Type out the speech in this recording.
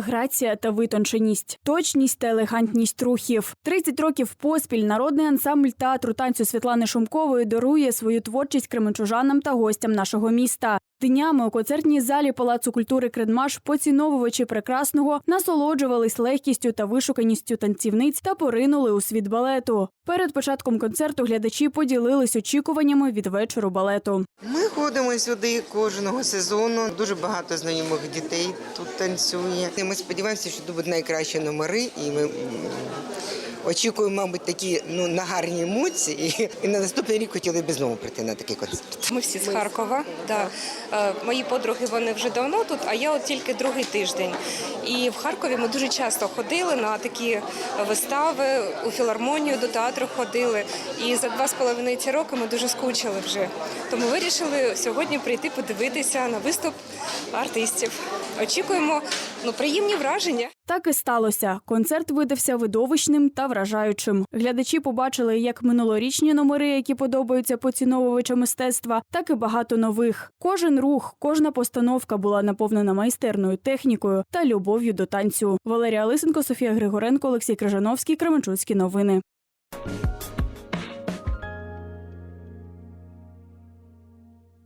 грація та витонченість, точність та елегантність рухів. 30 років поспіль народний ансамбль театру танцю Світлани Шумкової дарує свою творчість кременчужанам та гостям нашого міста. Днями у концертній залі Палацу культури Кредмаш поціновувачі прекрасного насолоджувались легкістю та вишуканістю танцівниць та поринули у світ балету. Перед початком концерту глядачі поділились очікуваннями від вечору балету. Ми ходимо сюди кожного сезону. Дуже багато знайомих дітей тут танцює. Ми сподіваємося, що тут будуть найкращі номери, і ми м, очікуємо, мабуть, такі ну на гарні емоції. І на наступний рік хотіли б знову прийти на такий концерт. Ми всі з Харкова. Да. Е, Мої подруги вони вже давно тут, а я от тільки другий тиждень. І в Харкові ми дуже часто ходили на такі вистави, у філармонію до театру ходили. І за два з половиною ці роки ми дуже скучили вже. Тому вирішили сьогодні прийти подивитися на виступ артистів. Очікуємо ну, приємні враження. Так і сталося. Концерт видався видовищним та вражаючим. Глядачі побачили як минулорічні номери, які подобаються поціновувачам мистецтва, так і багато нових. Кожен рух, кожна постановка була наповнена майстерною технікою та любов'ю до танцю. Валерія Лисенко, Софія Григоренко, Олексій Крижановський, Кременчуцькі новини.